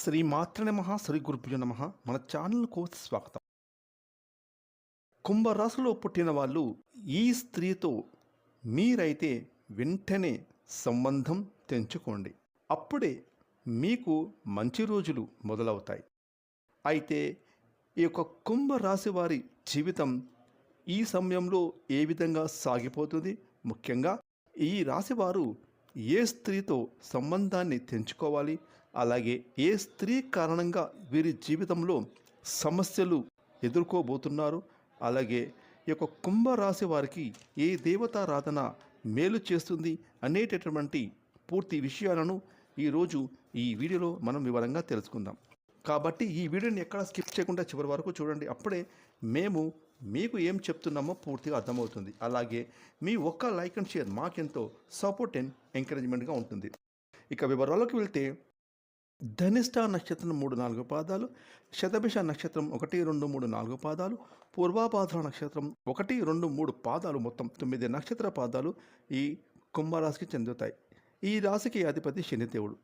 శ్రీ మాత్ర నమ శ్రీ గురుభ్యో నమ. మన ఛానల్కు స్వాగతం. కుంభరాశిలో పుట్టిన వాళ్ళు ఈ స్త్రీతో మీరైతే వెంటనే సంబంధం తెంచుకోండి. అప్పుడే మీకు మంచి రోజులు మొదలవుతాయి. అయితే ఈ యొక్క కుంభరాశి వారి జీవితం ఈ సమయంలో ఏ విధంగా సాగిపోతుంది? ముఖ్యంగా ఈ రాశివారు ఏ స్త్రీతో సంబంధాన్ని తెంచుకోవాలి? అలాగే ఏ స్త్రీ కారణంగా వీరి జీవితంలో సమస్యలు ఎదుర్కోబోతున్నారు? అలాగే ఈ యొక్క కుంభరాశి వారికి ఏ దేవతారాధన మేలు చేస్తుంది అనేటటువంటి పూర్తి విషయాలను ఈరోజు ఈ వీడియోలో మనం వివరంగా తెలుసుకుందాం. కాబట్టి ఈ వీడియోని ఎక్కడ స్కిప్ చేయకుండా చివరి వరకు చూడండి. అప్పుడే మేము మీకు ఏం చెప్తున్నామో పూర్తిగా అర్థమవుతుంది. అలాగే మీ ఒక్క లైక్ అండ్ షేర్ మాకెంతో సపోర్ట్ అండ్ ఎంకరేజ్మెంట్గా ఉంటుంది. ఇక వివరాలకు వెళ్తే ధనిష్ట నక్షత్రం మూడు నాలుగు పాదాలు శతభిష నక్షత్రం ఒకటి రెండు మూడు నాలుగు పాదాలు పూర్వాభాద్ర నక్షత్రం ఒకటి రెండు మూడు పాదాలు మొత్తం తొమ్మిది నక్షత్ర పాదాలు ఈ కుంభరాశికి చెందుతాయి. ఈ రాశికి అధిపతి శనిదేవుడు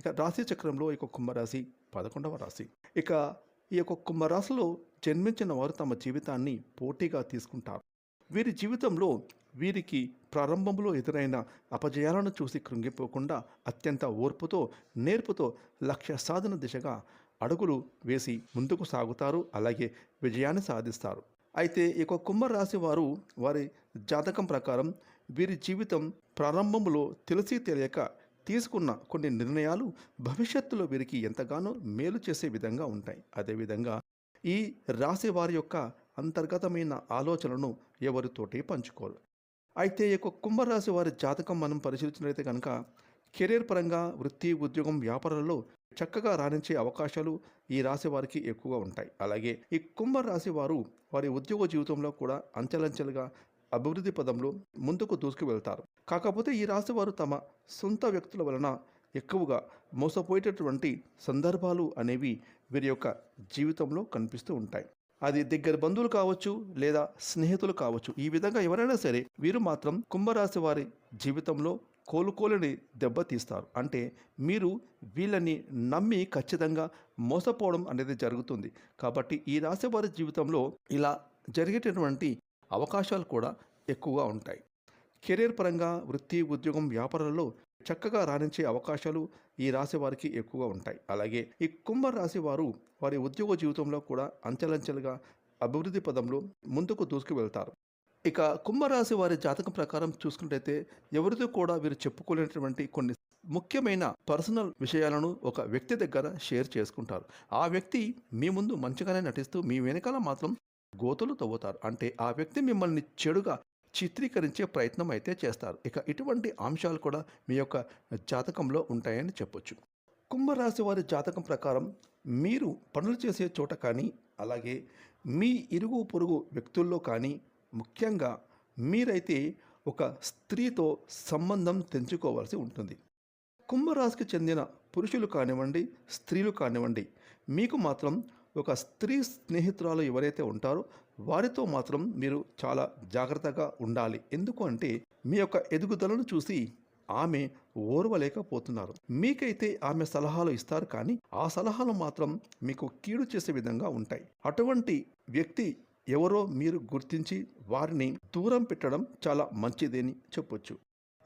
ఇక రాశి చక్రంలో ఈ యొక్క కుంభరాశి పదకొండవ రాశి. ఇక ఈ యొక్క కుంభరాశిలో జన్మించిన వారు తమ జీవితాన్ని పోటీగా తీసుకుంటారు. వీరి జీవితంలో వీరికి ప్రారంభంలో ఎదురైన అపజయాలను చూసి కృంగిపోకుండా అత్యంత ఓర్పుతో నేర్పుతో లక్ష్య సాధన దిశగా అడుగులు వేసి ముందుకు సాగుతారు అలాగే విజయాన్ని సాధిస్తారు. అయితే ఇక యొక్క కుంభరాశి వారు వారి జాతకం ప్రకారం వీరి జీవితం ప్రారంభంలో తెలిసి తెలియక తీసుకున్న కొన్ని నిర్ణయాలు భవిష్యత్తులో వీరికి ఎంతగానో మేలు చేసే విధంగా ఉంటాయి. అదేవిధంగా ఈ రాశి వారి యొక్క అంతర్గతమైన ఆలోచనను ఎవరితోటి పంచుకోరు. అయితే ఈ యొక్క కుంభరాశి వారి జాతకం మనం పరిశీలించినట్లయితే కనుక కెరీర్ పరంగా వృత్తి ఉద్యోగం వ్యాపారాలలో చక్కగా రాణించే అవకాశాలు ఈ రాశి వారికి ఎక్కువగా ఉంటాయి. అలాగే ఈ కుంభ రాశి వారు వారి ఉద్యోగ జీవితంలో కూడా అంచెలంచెలుగా అభివృద్ధి పదంలో ముందుకు దూసుకు వెళ్తారు. కాకపోతే ఈ రాశి వారు తమ సొంత వ్యక్తుల వలన ఎక్కువగా మోసపోయేటటువంటి సందర్భాలు అనేవి వీరి యొక్క జీవితంలో కనిపిస్తూ ఉంటాయి. అది దగ్గర బంధువులు కావచ్చు లేదా స్నేహితులు కావచ్చు. ఈ విధంగా ఎవరైనా సరే వీరు మాత్రం కుంభరాశి వారి జీవితంలో కోలుకోలేని దెబ్బతీస్తారు అంటే మీరు వీళ్ళని నమ్మి ఖచ్చితంగా మోసపోవడం అనేది జరుగుతుంది. కాబట్టి ఈ రాశి వారి జీవితంలో ఇలా జరిగేటటువంటి అవకాశాలు కూడా ఎక్కువగా ఉంటాయి. కెరీర్ పరంగా వృత్తి ఉద్యోగం వ్యాపారాల్లో చక్కగా రాణించే అవకాశాలు ఈ రాశి వారికి ఎక్కువగా ఉంటాయి. అలాగే ఈ కుంభ రాశి వారు వారి ఉద్యోగ జీవితంలో కూడా అంచెలంచెలుగా అభివృద్ధి పదంలో ముందుకు దూసుకు వెళ్తారు ఇక కుంభరాశి వారి జాతకం ప్రకారం చూసుకున్నట్టయితే ఎవరితో కూడా వీరు చెప్పుకోలేనటువంటి కొన్ని ముఖ్యమైన పర్సనల్ విషయాలను ఒక వ్యక్తి దగ్గర షేర్ చేసుకుంటారు. ఆ వ్యక్తి మీ ముందు మంచిగానే నటిస్తూ మీ వెనకాల మాత్రం గోతులు తవ్వుతారు. అంటే ఆ వ్యక్తి మిమ్మల్ని చెడుగా చిత్రీకరించే ప్రయత్నం అయితే చేస్తారు. ఇక ఇటువంటి అంశాలు కూడా మీ యొక్క జాతకంలో ఉంటాయని చెప్పొచ్చు. కుంభరాశి వారి జాతకం ప్రకారం మీరు పనులు చేసే చోట కానీ అలాగే మీ ఇరుగు పొరుగు వ్యక్తుల్లో కానీ ముఖ్యంగా మీరైతే ఒక స్త్రీతో సంబంధం తెంచుకోవాల్సి ఉంటుంది. కుంభరాశికి చెందిన పురుషులు కానివ్వండి స్త్రీలు కానివ్వండి మీకు మాత్రం ఒక స్త్రీ స్నేహితురాలు ఎవరైతే ఉంటారో వారితో మాత్రం మీరు చాలా జాగ్రత్తగా ఉండాలి. ఎందుకు అంటే మీ యొక్క ఎదుగుదలను చూసి ఆమె ఓర్వలేకపోతున్నారు. మీకైతే ఆమె సలహాలు ఇస్తారు కానీ ఆ సలహాలు మాత్రం మీకు కీడు చేసే విధంగా ఉంటాయి. అటువంటి వ్యక్తి ఎవరో మీరు గుర్తించి వారిని దూరం పెట్టడం చాలా మంచిదని చెప్పొచ్చు.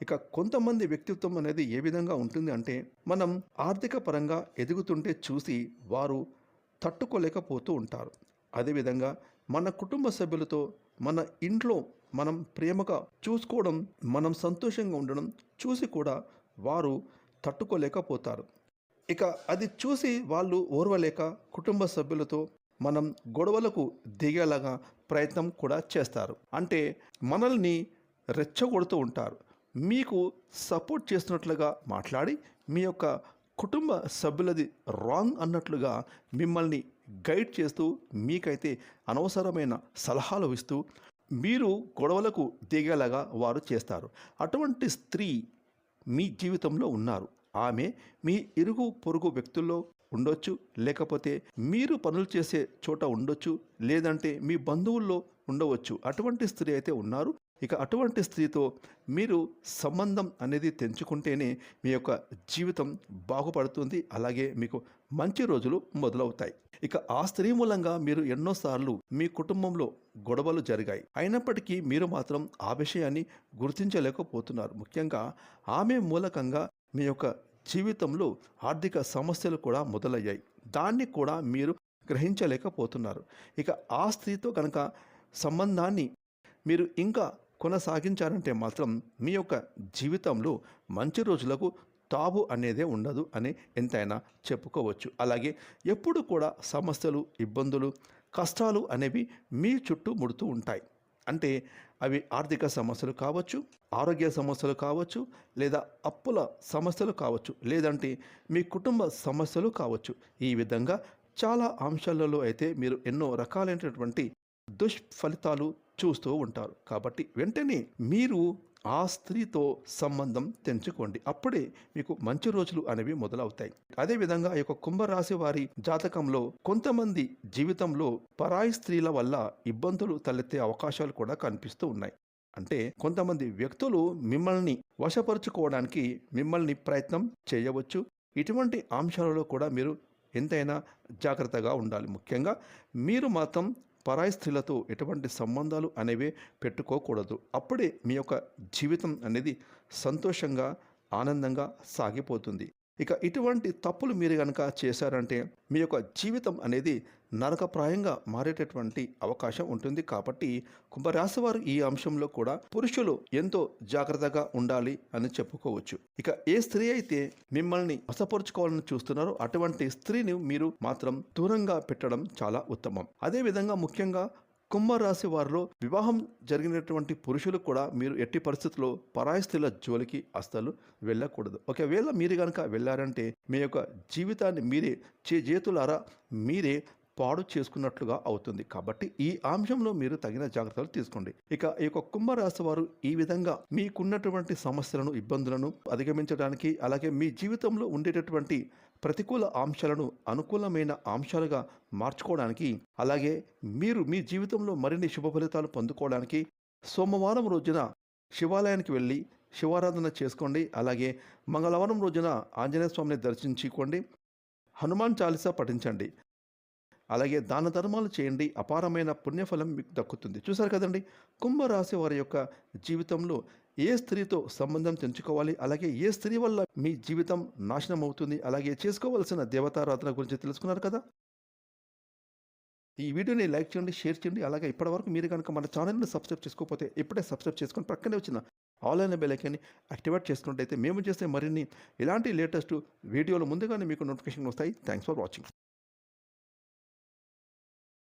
ఇక కొంతమంది వ్యక్తిత్వం అనేది ఏ విధంగా ఉంటుంది అంటే మనం ఆర్థిక పరంగా ఎదుగుతుంటే చూసి వారు తట్టుకోలేకపోతూ ఉంటారు. అదేవిధంగా మన కుటుంబ సభ్యులతో మన ఇంట్లో మనం ప్రేమగా చూసుకోవడం మనం సంతోషంగా ఉండడం చూసి కూడా వారు తట్టుకోలేకపోతారు. ఇక అది చూసి వాళ్ళు ఓర్వలేక కుటుంబ సభ్యులతో మనం గొడవలకు దిగేలాగా ప్రయత్నం కూడా చేస్తారు. అంటే మనల్ని రెచ్చగొడుతూ ఉంటారు. మీకు సపోర్ట్ చేస్తున్నట్లుగా మాట్లాడి మీ యొక్క కుటుంబ సభ్యులది రాంగ్ అన్నట్లుగా మిమ్మల్ని గైడ్ చేస్తూ మీకైతే అనవసరమైన సలహాలు ఇస్తూ మీరు గొడవలకు దిగేలాగా వారు చేస్తారు. అటువంటి స్త్రీ మీ జీవితంలో ఉన్నారు. ఆమె మీ ఇరుగు పొరుగు వ్యక్తుల్లో ఉండొచ్చు లేకపోతే మీరు పనులు చేసే చోట ఉండొచ్చు లేదంటే మీ బంధువుల్లో ఉండవచ్చు. అటువంటి స్త్రీ అయితే ఉన్నారు. ఇక అటువంటి స్త్రీతో మీరు సంబంధం అనేది తెంచుకుంటేనే మీ యొక్క జీవితం బాగుపడుతుంది. అలాగే మీకు మంచి రోజులు మొదలవుతాయి. ఇక ఆ స్త్రీ మూలంగా మీరు ఎన్నోసార్లు మీ కుటుంబంలో గొడవలు జరిగాయి. అయినప్పటికీ మీరు మాత్రం ఆ విషయాన్ని గుర్తించలేకపోతున్నారు. ముఖ్యంగా ఆమె మూలకంగా మీ యొక్క జీవితంలో ఆర్థిక సమస్యలు కూడా మొదలయ్యాయి. దాన్ని కూడా మీరు గ్రహించలేకపోతున్నారు. ఇక ఆ స్త్రీతో కనుక సంబంధాన్ని మీరు ఇంకా కొనసాగించారంటే మాత్రం మీ యొక్క జీవితంలో మంచి రోజులకు తాబు అనేదే ఉండదు అని ఎంతైనా చెప్పుకోవచ్చు. అలాగే ఎప్పుడు కూడా సమస్యలు ఇబ్బందులు కష్టాలు అనేవి మీ చుట్టూ ముడుతూ ఉంటాయి. అంటే అవి ఆర్థిక సమస్యలు కావచ్చు ఆరోగ్య సమస్యలు కావచ్చు లేదా అప్పుల సమస్యలు కావచ్చు లేదంటే మీ కుటుంబ సమస్యలు కావచ్చు. ఈ విధంగా చాలా అంశాలలో అయితే మీరు ఎన్నో రకాలైనటువంటి దుష్ఫలితాలు చూస్తూ ఉంటారు. కాబట్టి వెంటనే మీరు ఆ స్త్రీతో సంబంధం తెంచుకోండి. అప్పుడే మీకు మంచి రోజులు అనేవి మొదలవుతాయి. అదేవిధంగా ఈ యొక్క కుంభరాశి వారి జాతకంలో కొంతమంది జీవితంలో పరాయి స్త్రీల వల్ల ఇబ్బందులు తలెత్తే అవకాశాలు కూడా కనిపిస్తూ ఉన్నాయి. అంటే కొంతమంది వ్యక్తులు మిమ్మల్ని వశపరుచుకోవడానికి మిమ్మల్ని ప్రయత్నం చేయవచ్చు. ఇటువంటి అంశాలలో కూడా మీరు ఎంతైనా జాగ్రత్తగా ఉండాలి. ముఖ్యంగా మీరు మాత్రం పరాయి స్త్రీలతో ఎటువంటి సంబంధాలు అనేవి పెట్టుకోకూడదు. అప్పుడే మీ యొక్క జీవితం అనేది సంతోషంగా ఆనందంగా సాగిపోతుంది. ఇక ఇటువంటి తప్పులు మీరు కనుక చేశారంటే మీ యొక్క జీవితం అనేది నరకప్రాయంగా మారేటటువంటి అవకాశం ఉంటుంది కాబట్టి కుంభరాశి వారు ఈ అంశంలో కూడా పురుషులు ఎంతో జాగ్రత్తగా ఉండాలి అని చెప్పుకోవచ్చు. ఇక ఏ స్త్రీ అయితే మిమ్మల్ని వసపరుచుకోవాలని చూస్తున్నారో అటువంటి స్త్రీని మీరు మాత్రం దూరంగా పెట్టడం చాలా ఉత్తమం. అదేవిధంగా ముఖ్యంగా కుంభరాశి వారిలో వివాహం జరిగినటువంటి పురుషులు కూడా మీరు ఎట్టి పరిస్థితుల్లో పరాయి స్త్రీల జోలికి అస్సలు వెళ్ళకూడదు. ఒకవేళ మీరు కనుక వెళ్ళారంటే మీ యొక్క జీవితాన్ని మీరే చే చేతులారా మీరే పాడు చేసుకున్నట్లుగా అవుతుంది. కాబట్టి ఈ అంశంలో మీరు తగిన జాగ్రత్తలు తీసుకోండి. ఇక ఈ యొక్క కుంభరాశి వారు ఈ విధంగా మీకున్నటువంటి సమస్యలను ఇబ్బందులను అధిగమించడానికి అలాగే మీ జీవితంలో ఉండేటటువంటి ప్రతికూల అంశాలను అనుకూలమైన అంశాలుగా మార్చుకోవడానికి అలాగే మీరు మీ జీవితంలో మరిన్ని శుభ ఫలితాలు పొందుకోవడానికి సోమవారం రోజున శివాలయానికి వెళ్ళి శివారాధన చేసుకోండి. అలాగే మంగళవారం రోజున ఆంజనేయ స్వామిని దర్శించుకోండి. హనుమాన్ చాలీసా పఠించండి. అలాగే దాన ధర్మాలు చేయండి. అపారమైన పుణ్యఫలం మీకు దక్కుతుంది. చూసారు కదండి? కుంభరాశి వారి యొక్క జీవితంలో ఏ స్త్రీతో సంబంధం తెంచుకోవాలి? అలాగే ఏ స్త్రీ వల్ల మీ జీవితం నాశనం అవుతుంది? అలాగే చేసుకోవాల్సిన దేవతారాధన గురించి తెలుసుకున్నారు కదా? ఈ వీడియోని లైక్ చేయండి షేర్ చేయండి. అలాగే ఇప్పటివరకు మీరు కనుక మన ఛానల్ని సబ్స్క్రైబ్ చేసుకోకపోతే ఇప్పుడే సబ్స్క్రైబ్ చేసుకొని పక్కనే వచ్చిన ఆన్లైన్ బెల్ ఐకాన్ని యాక్టివేట్ చేసుకున్నట్టయితే మేము చేసే మరిన్ని ఇలాంటి లేటెస్ట్ వీడియోలు ముందుగానే మీకు నోటిఫికేషన్ వస్తాయి. Thanks for watching.